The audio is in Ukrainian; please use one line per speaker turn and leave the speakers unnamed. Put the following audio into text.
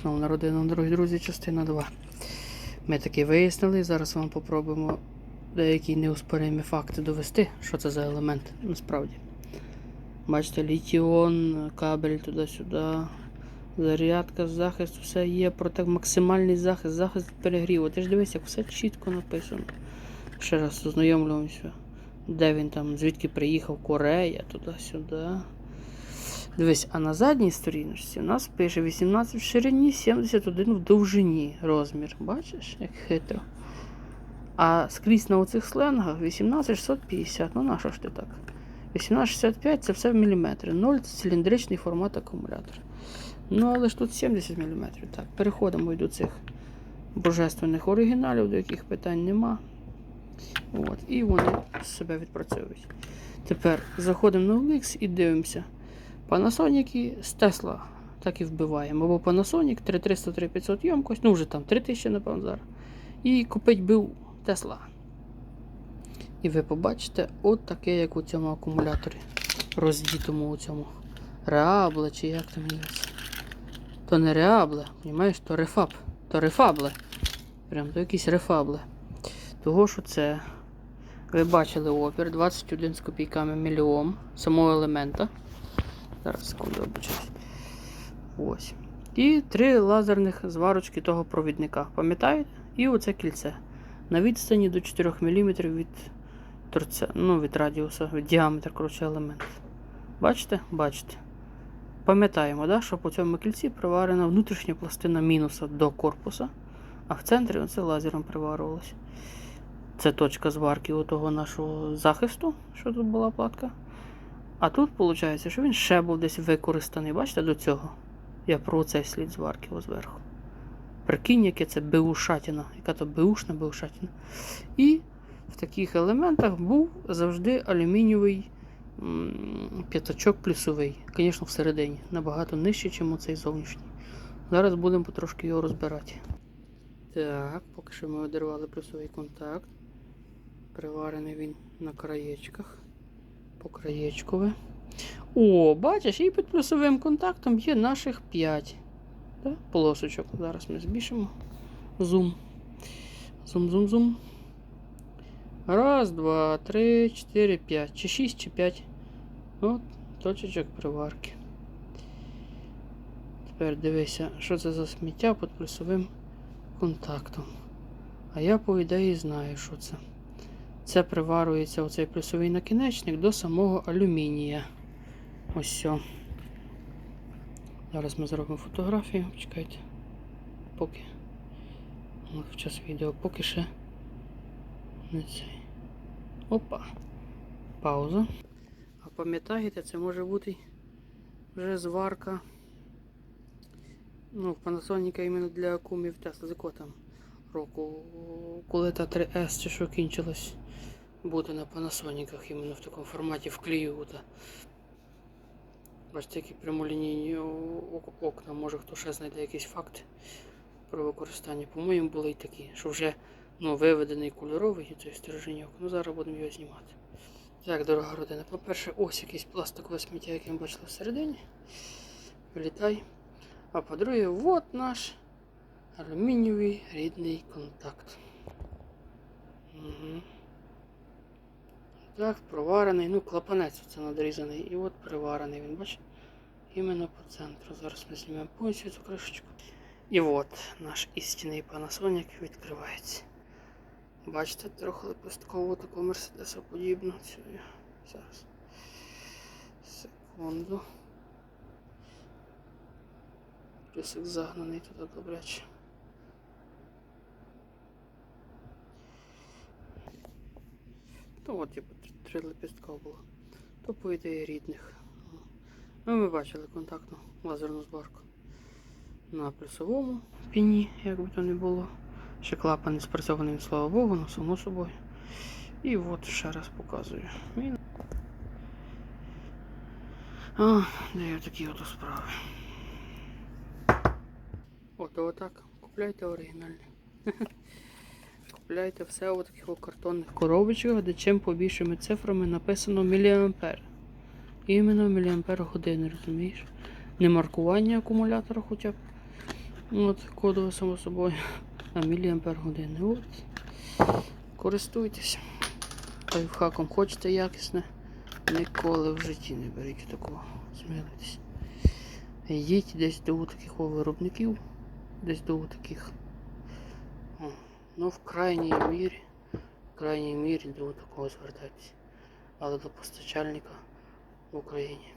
Шановна родина, дорогі друзі, частина 2. Ми таки вияснили, зараз вам попробуємо деякі неоспоримі факти довести, що це за елемент насправді. Бачите, літіон, кабель туди-сюди, зарядка, захист, все є, проте максимальний захист, захист перегріву. Ти ж дивись, як все чітко написано. Ще раз ознайомлюємося, де він там, звідки приїхав, Корея, туди-сюди. Дивись, а на задній сторіночці у нас пише 18 в ширині, 71 в довжині розмір. Бачиш, як хитро. А скрізь на оцих сленгах 18650. Ну на що ж ти так? 1865 це все в міліметри. 0 це циліндричний формат акумулятора. Ну, але ж тут 70 мм. Так, переходимо до цих божественних оригіналів, до яких питань нема. От, і вони себе відпрацьовують. Тепер заходимо на OLX і дивимося. Panasonic з Tesla. Так і вбиваємо. Або Panasonic 3300 3500 ємкость, ну вже там 3000, напевно, зараз. І купить БУ Tesla. І ви побачите от таке, як у цьому акумуляторі. Роздітому у цьому. Реабле, чи як там називається. То не реабле, розумієш, то рефаб. То рефабле. Прям то якісь рефабле. Того, що це. Ви бачили опір 21 з копійками мільйом самого елемента. Зараз секунду обучаюсь. Ось. І три лазерних зварочки того провідника. Пам'ятаєте? І оце кільце. На відстані до 4 мм від торця, ну, від радіуса, від діаметра коротше, елементу. Бачите? Бачите. Пам'ятаємо, да, що по цьому кільці приварена внутрішня пластина мінуса до корпуса, а в центрі оце лазером приварювалося. Це точка зварки у того нашого захисту, що тут була платка. А тут виходить, що він ще був десь використаний. Бачите, до цього. Я про цей слід зварки зверху. Прикинь, яке це беушатіна, яка то беушна беушатіна. І в таких елементах був завжди алюмінієвий п'ятачок плюсовий. Звісно, всередині. Набагато нижче, ніж цей зовнішній. Зараз будемо потрошки його розбирати. Так, поки що ми одервали плюсовий контакт. Приварений він на краєчках. По. О, бачиш, і під плюсовим контактом є наших 5 да? полосочок. Зараз ми збільшимо. Зум. Зум, зум, зум. Раз, два, три, чотири, п'ять. Чи шість, чи п'ять. От, точечок приварки. Тепер дивися, що це за сміття під плюсовим контактом. А я, по ідеї, знаю, що це. Це приварюється оцей плюсовий накінечник до самого алюмінія. Ось все. Зараз ми зробимо фотографію. Чекайте. Поки. В час відео поки ще не цей. Опа. Пауза. А пам'ятаєте, це може бути вже зварка. Ну, в Panasonic іменно для акумів Tesla. З якого там року, коли та 3S чи що кінчилось бути на Panasonic іменно в такому форматі в клею. Та. Бачите, які прямолінійні окна, може хто ще знайде якийсь факт про використання. По-моєму, були й такі, що вже ну, виведений кольоровий цей стереженьок. Ну зараз будемо його знімати. Так, дорога родина. По-перше, ось якийсь пластикове сміття, яке ми бачили всередині. Вилітай. А по-друге, от наш алюмінієвий рідний контакт. Угу. Так, проварений, ну, клапанець це надрізаний. І от приварений він, бачите? Іменно по центру. Зараз ми знімемо повністю цю кришечку. І от наш істинний Panasonic відкривається. Бачите, трохи лепесткову таку мерседеса подібну. Зараз. Секунду. Плюсик загнаний туди добряче. То от типу три- лепістка було. То по ідеї рідних. Ну, ми бачили контактну лазерну зварку. На плюсовому піні, як би то не було. Ще клапан не спрацьований, слава Богу, ну само собою. І от ще раз показую. Він... А, я такі от справи. От отак. Купляйте оригінальне. Купляйте все у таких картонних коробочках, де чим побільшими цифрами написано міліампер. Іменно міліампер години, розумієш? Не маркування акумулятора хоча б, От, кодове само собою. А міліампер години. От. Користуйтесь. Лайфхаком хочете якісне. Ніколи в житті не беріть такого. Смілитесь. Йдіть десь до таких виробників, десь до таких. Ну, в крайній мірі, в крайній мірі до такого звертатись, Але до постачальника в Україні.